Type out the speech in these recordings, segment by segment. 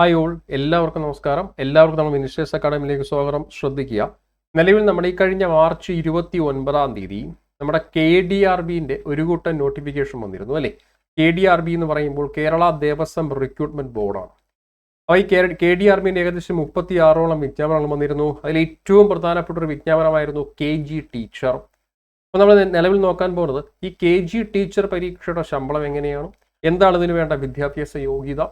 Hi all എല്ലാവർക്കും നമസ്കാരം. എല്ലാവർക്കും നമ്മൾ മിനിസ്റ്റേഴ്സ് അക്കാഡമിയിലേക്ക് സ്വാഗതം. ശ്രദ്ധിക്കുക. നിലവിൽ നമ്മുടെ ഈ കഴിഞ്ഞ മാർച്ച് ഇരുപത്തി ഒൻപതാം തീയതി നമ്മുടെ കെ ഡി ആർ ബിന്റെ ഒരു കൂട്ടം നോട്ടിഫിക്കേഷൻ വന്നിരുന്നു അല്ലേ? കെ ഡി ആർ ബി എന്ന് പറയുമ്പോൾ കേരള ദേവസ്വം റിക്രൂട്ട്മെന്റ് ബോർഡാണ് അപ്പോൾ ഈ കെ ഡി ആർ ബിന്റെ ഏകദേശം മുപ്പത്തി ആറോളം വിജ്ഞാപനങ്ങൾ വന്നിരുന്നു. അതിൽ ഏറ്റവും പ്രധാനപ്പെട്ട ഒരു വിജ്ഞാപനമായിരുന്നു കെ ജി ടീച്ചർ അപ്പോൾ നമ്മൾ നിലവിൽ നോക്കാൻ പോകുന്നത് ഈ കെ ജി ടീച്ചർ പരീക്ഷയുടെ ശമ്പളം എങ്ങനെയാണ്? എന്താണ് ഇതിന് വേണ്ട വിദ്യാഭ്യാസ യോഗ്യത?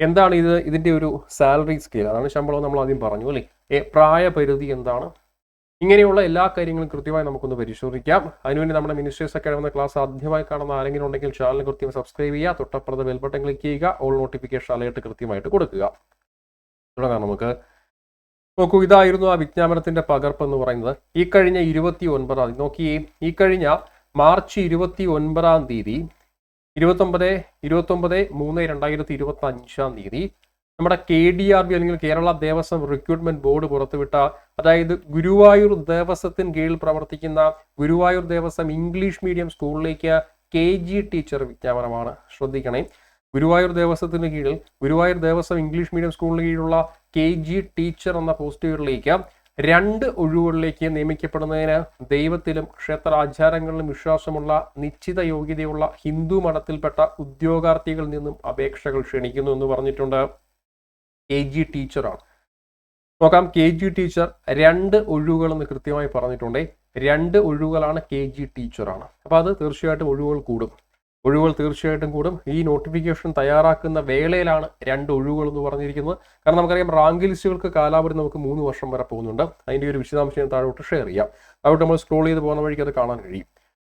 എന്താണ് ഇത്? ഇതിന്റെ ഒരു സാലറി സ്കെയിൽ അതാണ് ശമ്പളം നമ്മൾ ആദ്യം പറഞ്ഞു അല്ലേ? പ്രായപരിധി എന്താണ്? ഇങ്ങനെയുള്ള എല്ലാ കാര്യങ്ങളും കൃത്യമായി നമുക്കൊന്ന് പരിശോധിക്കാം. അതിനുവേണ്ടി നമ്മുടെ മിനിസ്റ്റേഴ്സ് എന്ന ക്ലാസ് ആദ്യമായി കാണുന്ന ആരെങ്കിലും ഉണ്ടെങ്കിൽ ചാനൽ കൃത്യമായി സബ്സ്ക്രൈബ് ചെയ്യുക തൊട്ടപ്പുറത്ത് ബെൽബട്ടൺ ക്ലിക്ക് ചെയ്യുക ഓൾ നോട്ടിഫിക്കേഷൻ അലേർട്ട് കൃത്യമായിട്ട് കൊടുക്കുക. തുടങ്ങാം നമുക്ക്. നോക്കൂ ഇതായിരുന്നു ആ വിജ്ഞാപനത്തിന്റെ പകർപ്പ് എന്ന് പറയുന്നത്. ഈ കഴിഞ്ഞ ഇരുപത്തി ഒൻപതാം തീയതി നോക്കിയേ ഈ കഴിഞ്ഞ മാർച്ച് ഇരുപത്തി ഒൻപതാം തീയതി ഇരുപത്തൊമ്പത് ഇരുപത്തൊമ്പത് മൂന്ന് രണ്ടായിരത്തി ഇരുപത്തി അഞ്ചാം തീയതി നമ്മുടെ കെ ഡി ആർ ബി അല്ലെങ്കിൽ കേരള ദേവസ്വം റിക്രൂട്ട്മെന്റ് ബോർഡ് പുറത്തുവിട്ട അതായത് ഗുരുവായൂർ ദേവസ്വത്തിന് കീഴിൽ പ്രവർത്തിക്കുന്ന ഗുരുവായൂർ ദേവസ്വം ഇംഗ്ലീഷ് മീഡിയം സ്കൂളിലേക്ക് കെ ജി ടീച്ചർ വിജ്ഞാപനമാണ്. ശ്രദ്ധിക്കണേ. ഗുരുവായൂർ ദേവസ്വത്തിന് കീഴിൽ ഗുരുവായൂർ ദേവസ്വം ഇംഗ്ലീഷ് മീഡിയം സ്കൂളിന് കീഴിലുള്ള കെ ജി ടീച്ചർ എന്ന പോസ്റ്റുകളിലേക്ക് രണ്ട് ഒഴിവുകളിലേക്ക് നിയമിക്കപ്പെടുന്നതിന് ദൈവത്തിലും ക്ഷേത്ര ആചാരങ്ങളിലും വിശ്വാസമുള്ള നിശ്ചിത യോഗ്യതയുള്ള ഹിന്ദു മതത്തിൽപ്പെട്ട ഉദ്യോഗാർത്ഥികളിൽ നിന്നും അപേക്ഷകൾ ക്ഷണിക്കുന്നു എന്ന് പറഞ്ഞിട്ടുണ്ട് കെ ജി ടീച്ചറാണ്. നോക്കാം കെ ജി ടീച്ചർ രണ്ട് ഒഴിവുകൾ എന്ന് കൃത്യമായി പറഞ്ഞിട്ടുണ്ട്. രണ്ട് ഒഴിവുകളാണ് കെ ജി ടീച്ചറാണ്. അപ്പോൾ അത് തീർച്ചയായിട്ടും ഒഴിവുകൾ കൂടും. ഒഴിവുകൾ തീർച്ചയായിട്ടും കൂടും. ഈ നോട്ടിഫിക്കേഷൻ തയ്യാറാക്കുന്ന വേളയിലാണ് രണ്ട് ഒഴിവുകൾ എന്ന് പറഞ്ഞിരിക്കുന്നത്. കാരണം നമുക്കറിയാം റാങ്ക് ലിസ്റ്റുകൾക്ക് കാലാവധി നമുക്ക് മൂന്ന് വർഷം വരെ പോകുന്നുണ്ട്. അതിന്റെ ഒരു വിശദാംശം താഴോട്ട് ഷെയർ ചെയ്യാം. താഴോട്ട് നമ്മൾ സ്ക്രോൾ ചെയ്ത് പോകുന്ന വഴിക്ക് അത് കാണാൻ കഴിയും.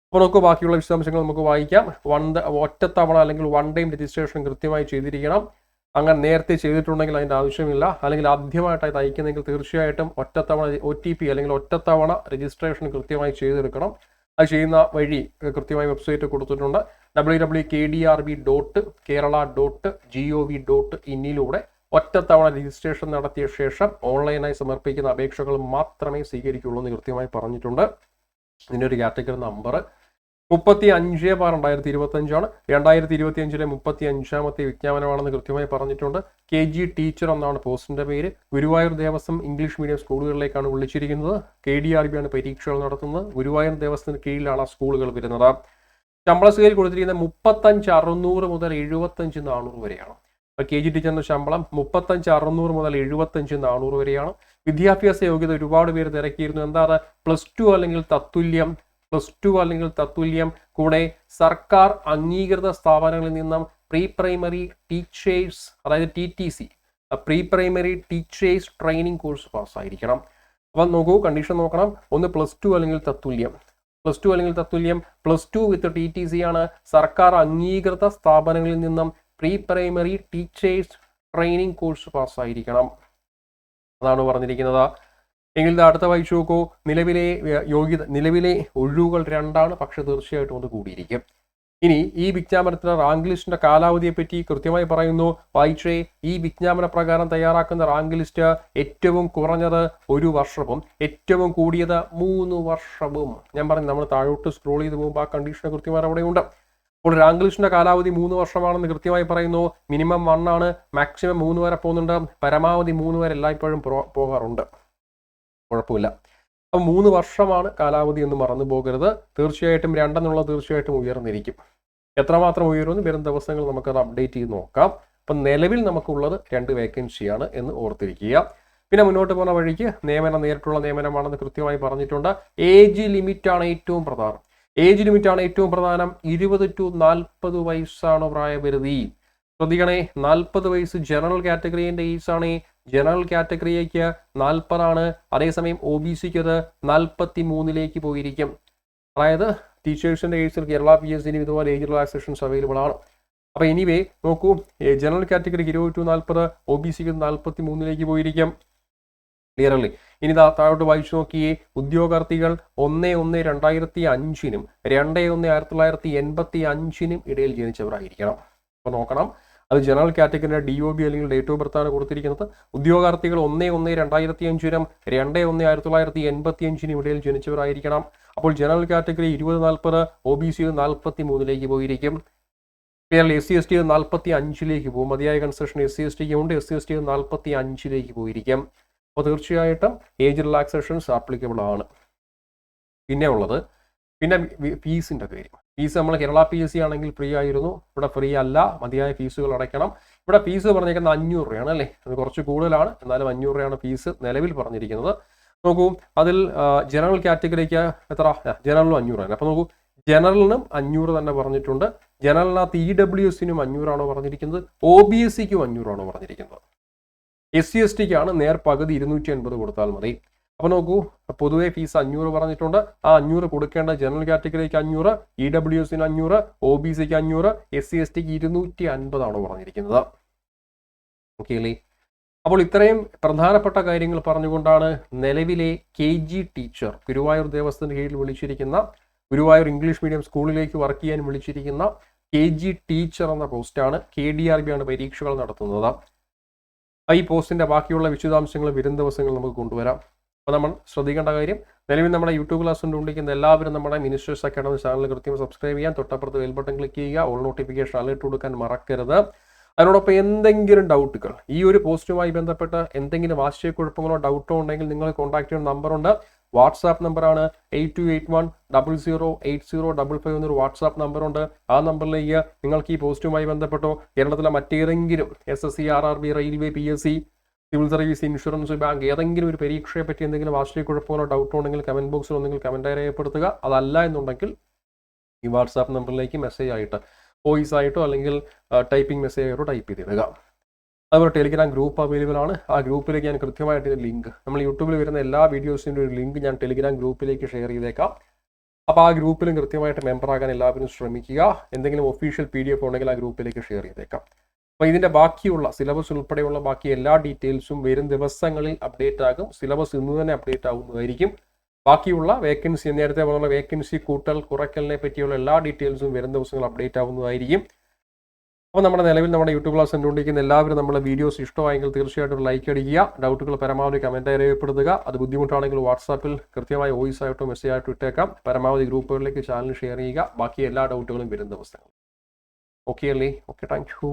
അപ്പോൾ നമുക്ക് ബാക്കിയുള്ള വിശദാംശങ്ങൾ നമുക്ക് വായിക്കാം. വൺ ഒറ്റത്തവണ അല്ലെങ്കിൽ വൺ ടൈം രജിസ്ട്രേഷൻ കൃത്യമായി ചെയ്തിരിക്കണം. അങ്ങനെ നേരത്തെ ചെയ്തിട്ടുണ്ടെങ്കിൽ അതിന്റെ ആവശ്യമില്ല. അല്ലെങ്കിൽ ആദ്യമായിട്ടായി തയ്ക്കുന്നെങ്കിൽ തീർച്ചയായിട്ടും ഒറ്റത്തവണ ഒ ടി പി അല്ലെങ്കിൽ ഒറ്റത്തവണ രജിസ്ട്രേഷൻ കൃത്യമായി ചെയ്തെടുക്കണം. അത് ചെയ്യുന്ന വഴി കൃത്യമായി വെബ്സൈറ്റ് കൊടുത്തിട്ടുണ്ട്. W W K D R B dot Kerala dot G O V dot ഇന്നിലൂടെ ഒറ്റത്തവണ രജിസ്ട്രേഷൻ നടത്തിയ ശേഷം ഓൺലൈനായി സമർപ്പിക്കുന്ന അപേക്ഷകൾ മാത്രമേ സ്വീകരിക്കുള്ളൂ എന്ന് കൃത്യമായി പറഞ്ഞിട്ടുണ്ട്. ഇതിന്റെ ഒരു കാറ്റഗറി നമ്പർ മുപ്പത്തി അഞ്ച് ബാർ രണ്ടായിരത്തി ഇരുപത്തി അഞ്ചാണ് രണ്ടായിരത്തി ഇരുപത്തി അഞ്ചിലെ മുപ്പത്തി അഞ്ചാമത്തെ വിജ്ഞാപനമാണെന്ന് കൃത്യമായി പറഞ്ഞിട്ടുണ്ട്. കെ ജി ടീച്ചർ എന്നാണ് പോസ്റ്റിന്റെ പേര്. ഗുരുവായൂർ ദേവസ്വം ഇംഗ്ലീഷ് മീഡിയം സ്കൂളുകളിലേക്കാണ് വിളിച്ചിരിക്കുന്നത്. കെ ഡി ആർ ബി ആണ് പരീക്ഷകൾ നടത്തുന്നത്. ഗുരുവായൂർ ദേവസ്വത്തിന് കീഴിലാണ് ആ സ്കൂളുകൾ വരുന്നത്. ശമ്പള സ്കെയിൽ കൊടുത്തിരിക്കുന്നത് മുപ്പത്തഞ്ച് അറുന്നൂറ് മുതൽ എഴുപത്തഞ്ച് നാനൂറ് വരെയാണ്. കെ ജി ടീച്ചറിന്റെ ശമ്പളം മുപ്പത്തഞ്ച് അറുന്നൂറ് മുതൽ എഴുപത്തഞ്ച് നാനൂറ് വരെയാണ്. വിദ്യാഭ്യാസ യോഗ്യത ഒരുപാട് പേര് തിരക്കിയിരുന്നു. എന്താ പ്ലസ് ടു അല്ലെങ്കിൽ തത്തുല്യം പ്ലസ് ടു അല്ലെങ്കിൽ തത്തുല്യം. കൂടെ സർക്കാർ അംഗീകൃത സ്ഥാപനങ്ങളിൽ നിന്നും പ്രീ പ്രൈമറി ടീച്ചേഴ്സ് അതായത് T T C pre primary teachers training course പാസ്സായിരിക്കണം. അപ്പം നോക്കൂ കണ്ടീഷൻ നോക്കണം. ഒന്ന് പ്ലസ് ടു അല്ലെങ്കിൽ തത്തുല്യം. പ്ലസ് ടു അല്ലെങ്കിൽ തത്തുല്യം plus two with T T C ആണ് സർക്കാർ അംഗീകൃത സ്ഥാപനങ്ങളിൽ നിന്നും pre primary teachers training course പാസ്സായിരിക്കണം. അതാണ് പറഞ്ഞിരിക്കുന്നത്. എങ്കിൽ അടുത്ത വായിച്ചു നോക്കൂ. നിലവിലെ യോഗ്യത നിലവിലെ ഒഴിവുകൾ രണ്ടാണ്. പക്ഷെ തീർച്ചയായിട്ടും അത് കൂടിയിരിക്കും. ഇനി ഈ വിജ്ഞാപനത്തിന് റാങ്ക് ലിസ്റ്റിന്റെ കാലാവധിയെ പറ്റി കൃത്യമായി പറയുന്നു. വായിച്ചേ ഈ വിജ്ഞാപന പ്രകാരം തയ്യാറാക്കുന്ന റാങ്ക് ലിസ്റ്റ് ഏറ്റവും കുറഞ്ഞത് ഒരു വർഷവും ഏറ്റവും കൂടിയത് മൂന്ന് വർഷവും. ഞാൻ പറഞ്ഞു നമ്മൾ താഴോട്ട് സ്ക്രോൾ ചെയ്ത് പോകുമ്പോൾ ആ കണ്ടീഷൻ കൃത്യമായി അവിടെയുണ്ട് അപ്പോൾ റാങ്ക് ലിസ്റ്റിന്റെ കാലാവധി മൂന്ന് വർഷമാണെന്ന് കൃത്യമായി പറയുന്നു. മിനിമം വൺ ആണ് മാക്സിമം മൂന്ന് വരെ പോകുന്നുണ്ട്. പരമാവധി മൂന്ന് വരെ എല്ലായ്പ്പോഴും പോകാറുണ്ട് കുഴപ്പമില്ല. അപ്പം മൂന്ന് വർഷമാണ് കാലാവധി എന്ന് മറന്നു പോകരുത്. തീർച്ചയായിട്ടും രണ്ടെന്നുള്ള തീർച്ചയായിട്ടും ഉയർന്നിരിക്കും. എത്രമാത്രം ഉയരുമെന്ന് വരും ദിവസങ്ങൾ നമുക്കത് അപ്ഡേറ്റ് ചെയ്ത് നോക്കാം. അപ്പം നിലവിൽ നമുക്കുള്ളത് രണ്ട് വേക്കൻസിയാണ് എന്ന് ഓർത്തിരിക്കുക. പിന്നെ മുന്നോട്ട് പോകുന്ന വഴിക്ക് നിയമനം നേരിട്ടുള്ള നിയമനമാണെന്ന് കൃത്യമായി പറഞ്ഞിട്ടുണ്ട്. ഏജ് ലിമിറ്റാണ് ഏറ്റവും പ്രധാനം. ഏജ് ലിമിറ്റാണ് ഏറ്റവും പ്രധാനം. ഇരുപത് ടു നാൽപ്പത് വയസ്സാണ് പ്രായപരിധി. ശ്രദ്ധിക്കണേ നാൽപ്പത് വയസ്സ് ജനറൽ കാറ്റഗറീന്റെ ഏജ് ആണ്. ജനറൽ കാറ്റഗറിയേക്ക് നാൽപ്പതാണ്. അതേസമയം ഒ ബി സിക്ക് അത് നാൽപ്പത്തി മൂന്നിലേക്ക് പോയിരിക്കും. അതായത് ടീച്ചേഴ്സിന്റെ കേസിൽ കേരള പി എസ് സിനും ഇതുപോലെ ഏജ് റിലാക്സേഷൻസ് അവൈലബിൾ ആണ്. അപ്പൊ എനിവേ നോക്കൂ ജനറൽ കാറ്റഗറിക്ക് ഇരുപത് ടു നാൽപ്പത് ഒ ബി സിക്ക് നാൽപ്പത്തി മൂന്നിലേക്ക് പോയിരിക്കും. ക്ലിയർലി ഇനി താഴോട്ട് വായിച്ചു നോക്കിയേ ഉദ്യോഗാർത്ഥികൾ ഒന്ന് ഒന്ന് രണ്ടായിരത്തി അഞ്ചിനും രണ്ട് ഒന്ന് ആയിരത്തി തൊള്ളായിരത്തി എൺപത്തി അഞ്ചിനും ഇടയിൽ ജനിച്ചവരായിരിക്കണം. അപ്പൊ നോക്കണം അത് ജനറൽ കാറ്റഗറിയുടെ ഡി ഒ ബി അല്ലെങ്കിൽ ഡേറ്റ് ഓഫ് ബർത്താണ് കൊടുത്തിരിക്കുന്നത്. ഉദ്യോഗാർത്ഥികൾ ഒന്ന് ഒന്ന് രണ്ടായിരത്തി അഞ്ചിനും രണ്ട് ഒന്ന് ആയിരത്തി തൊള്ളായിരത്തി എൺപത്തി അഞ്ചിനും ഇടയിൽ ജനിച്ചവരായിരിക്കണം. അപ്പോൾ ജനറൽ കാറ്റഗറി ഇരുപത് നാൽപ്പത് ഒ ബി സി നാൽപ്പത്തി മൂന്നിലേക്ക് പോയിരിക്കും. Kerala S C S T നാൽപ്പത്തി അഞ്ചിലേക്ക് പോകും. മതിയായ കൺസെഷൻ എസ് സി എസ് ടിക്ക് ഉണ്ട്. എസ് സി എസ് ടി നാൽപ്പത്തി അഞ്ചിലേക്ക് പോയിരിക്കും. അപ്പോൾ തീർച്ചയായിട്ടും ഏജ് റിലാക്സേഷൻസ് ആപ്ലിക്കബിൾ ആണ്. പിന്നെ ഉള്ളത് പിന്നെ ഫീസിന്റെ കാര്യം. ഫീസ് നമ്മൾ കേരള പി എസ് സി ആണെങ്കിൽ ഫ്രീ ആയിരുന്നു. ഇവിടെ ഫ്രീ അല്ല. മതിയായ ഫീസുകൾ അടയ്ക്കണം. ഇവിടെ ഫീസ് പറഞ്ഞിരിക്കുന്നത് അഞ്ഞൂറ് രൂപയാണ് അല്ലേ? അത് കുറച്ച് കൂടുതലാണ്. എന്നാലും അഞ്ഞൂറ് രൂപയാണ് ഫീസ് നിലവിൽ പറഞ്ഞിരിക്കുന്നത്. നോക്കൂ അതിൽ ജനറൽ കാറ്റഗറിക്ക് എത്ര? ജനറലും അഞ്ഞൂറ് തന്നെ അപ്പോൾ നോക്കൂ ജനറലിനും അഞ്ഞൂറ് തന്നെ പറഞ്ഞിട്ടുണ്ട്. ജനറലിനകത്ത് ഇ ഡബ്ല്യു എസിനും അഞ്ഞൂറാണോ പറഞ്ഞിരിക്കുന്നത്? ഒ ബി എസ് സിക്കും അഞ്ഞൂറാണോ പറഞ്ഞിരിക്കുന്നത്? എസ് സി എസ് ടിക്കാണ് നേർ പകുതി ഇരുന്നൂറ്റി അൻപത് കൊടുത്താൽ മതി. അപ്പോൾ നോക്കൂ പൊതുവെ ഫീസ് അഞ്ഞൂറ് പറഞ്ഞിട്ടുണ്ട്. ആ അഞ്ഞൂറ് കൊടുക്കേണ്ട ജനറൽ കാറ്റഗറിക്ക് അഞ്ഞൂറ് ഇ ഡബ്ല്യു എസിന് അഞ്ഞൂറ് ഒ ബി സിക്ക് അഞ്ഞൂറ് എസ് സി എസ് ടിക്ക് ഇരുന്നൂറ്റി അൻപതാണ് പറഞ്ഞിരിക്കുന്നത്. ഓക്കെ അല്ലേ? അപ്പോൾ ഇത്രയും പ്രധാനപ്പെട്ട കാര്യങ്ങൾ പറഞ്ഞുകൊണ്ടാണ് നിലവിലെ കെ ജി ടീച്ചർ ഗുരുവായൂർ ദേവസ്വത്തിന്റെ കീഴിൽ വിളിച്ചിരിക്കുന്ന ഗുരുവായൂർ ഇംഗ്ലീഷ് മീഡിയം സ്കൂളിലേക്ക് വർക്ക് ചെയ്യാൻ വിളിച്ചിരിക്കുന്ന കെ ജി ടീച്ചർ എന്ന പോസ്റ്റാണ് കെ ഡി ആർ ബി ആണ് പരീക്ഷകൾ നടത്തുന്നത്. ഈ പോസ്റ്റിന്റെ ബാക്കിയുള്ള വിശദാംശങ്ങൾ വരും ദിവസങ്ങൾ നമുക്ക് കൊണ്ടുവരാം. അപ്പോൾ നമ്മൾ ശ്രദ്ധിക്കേണ്ട കാര്യം നിലവിൽ നമ്മുടെ യൂട്യൂബ് ക്ലാസ് കൊണ്ടുകൊണ്ടിരിക്കുന്ന എല്ലാവരും നമ്മുടെ മിനിസ്റ്റേഴ്സ് അക്കാഡമി ചാനൽ കൃത്യം സബ്സ്ക്രൈബ് ചെയ്യാൻ തൊട്ടപ്പുറത്ത് ബെൽ ബട്ടൺ ക്ലിക്ക് ചെയ്യുക ഓൾ നോട്ടിഫിക്കേഷൻ അലേർട്ട് കൊടുക്കാൻ മറക്കരുത്. അതിനോടൊപ്പം എന്തെങ്കിലും ഡൗട്ടുകൾ ഈ ഒരു പോസ്റ്റുമായി ബന്ധപ്പെട്ട് എന്തെങ്കിലും ആശയക്കുഴപ്പങ്ങളോ ഡൗട്ടോ ഉണ്ടെങ്കിൽ നിങ്ങൾ കോൺടാക്ട് ചെയ്യുന്ന നമ്പറുണ്ട് വാട്സാപ്പ് നമ്പറാണ് eight two eight one double zero eight zero double five എന്നൊരു വാട്സാപ്പ് നമ്പറുണ്ട് ആ നമ്പറിലേക്ക് നിങ്ങൾക്ക് ഈ പോസ്റ്റുമായി ബന്ധപ്പെട്ടോ കേരളത്തിലെ മറ്റേതെങ്കിലും S S C R R B railway P S C civil service insurance bank ഏതെങ്കിലും ഒരു പരീക്ഷയെ പറ്റി എന്തെങ്കിലും ആശയക്കുഴപ്പമോ ഡൗട്ടോ ഉണ്ടെങ്കിൽ കമന്റ് ബോക്സിൽ ഒന്നെങ്കിൽ കമന്റായി രേഖപ്പെടുത്തുക. അതല്ല എന്നുണ്ടെങ്കിൽ ഈ വാട്സാപ്പ് നമ്പറിലേക്ക് മെസ്സേജ് ആയിട്ട് വോയിസ് ആയിട്ടോ അല്ലെങ്കിൽ ടൈപ്പിംഗ് മെസ്സേജ് ആയിട്ടോ ടൈപ്പ് ചെയ്തിടുക. അതുപോലെ ടെലിഗ്രാം ഗ്രൂപ്പ് അവൈലബിൾ ആണ്. ആ ഗ്രൂപ്പിലേക്ക് ഞാൻ കൃത്യമായിട്ട് ലിങ്ക് നമ്മൾ യൂട്യൂബിൽ വരുന്ന എല്ലാ വീഡിയോസിന്റെ ഒരു ലിങ്ക് ഞാൻ ടെലിഗ്രാം ഗ്രൂപ്പിലേക്ക് ഷെയർ ചെയ്തേക്കാം. അപ്പോൾ ആ ഗ്രൂപ്പിലും കൃത്യമായിട്ട് മെമ്പറാകാൻ എല്ലാവരും ശ്രമിക്കുക. എന്തെങ്കിലും ഒഫീഷ്യൽ പി ഡി എഫ് ഉണ്ടെങ്കിൽ ആ ഗ്രൂപ്പിലേക്ക് ഷെയർ ചെയ്തേക്കാം. അപ്പോൾ ഇതിന്റെ ബാക്കിയുള്ള സിലബസ് ഉൾപ്പെടെയുള്ള ബാക്കി എല്ലാ ഡീറ്റെയിൽസും വരും ദിവസങ്ങളിൽ അപ്ഡേറ്റ് ആകും. സിലബസ് ഇന്ന് തന്നെ അപ്ഡേറ്റ് ആകുന്നതായിരിക്കും ബാക്കിയുള്ള വേക്കൻസി നേരത്തെ പറഞ്ഞുള്ള വേക്കൻസി കൂട്ടൽ കുറയ്ക്കലിനെ പറ്റിയുള്ള എല്ലാ ഡീറ്റെയിൽസും വരും ദിവസങ്ങൾ അപ്ഡേറ്റ് ആവുന്നതായിരിക്കും. അപ്പോൾ നമ്മുടെ നിലവിൽ നമ്മുടെ യൂട്യൂബ് ക്ലാസ് കണ്ടുകൊണ്ടിരിക്കുന്ന എല്ലാവരും നമ്മുടെ വീഡിയോസ് ഇഷ്ടമായെങ്കിൽ തീർച്ചയായിട്ടും ലൈക്ക് അടിക്കുക. ഡൗട്ടുകൾ പരമാവധി കമന്റായി രേഖപ്പെടുത്തുക. അത് ബുദ്ധിമുട്ടാണെങ്കിൽ വാട്സാപ്പിൽ കൃത്യമായി വോയിസ് ആയിട്ടോ മെസ്സേജ് ആയിട്ടോ ഇട്ടേക്കാം. പരമാവധി ഗ്രൂപ്പുകളിലേക്ക് ചാനൽ ഷെയർ ചെയ്യുക. ബാക്കി എല്ലാ ഡൗട്ടുകളും വരും ദിവസങ്ങൾ ഓക്കെ അല്ലേ? Okay thank you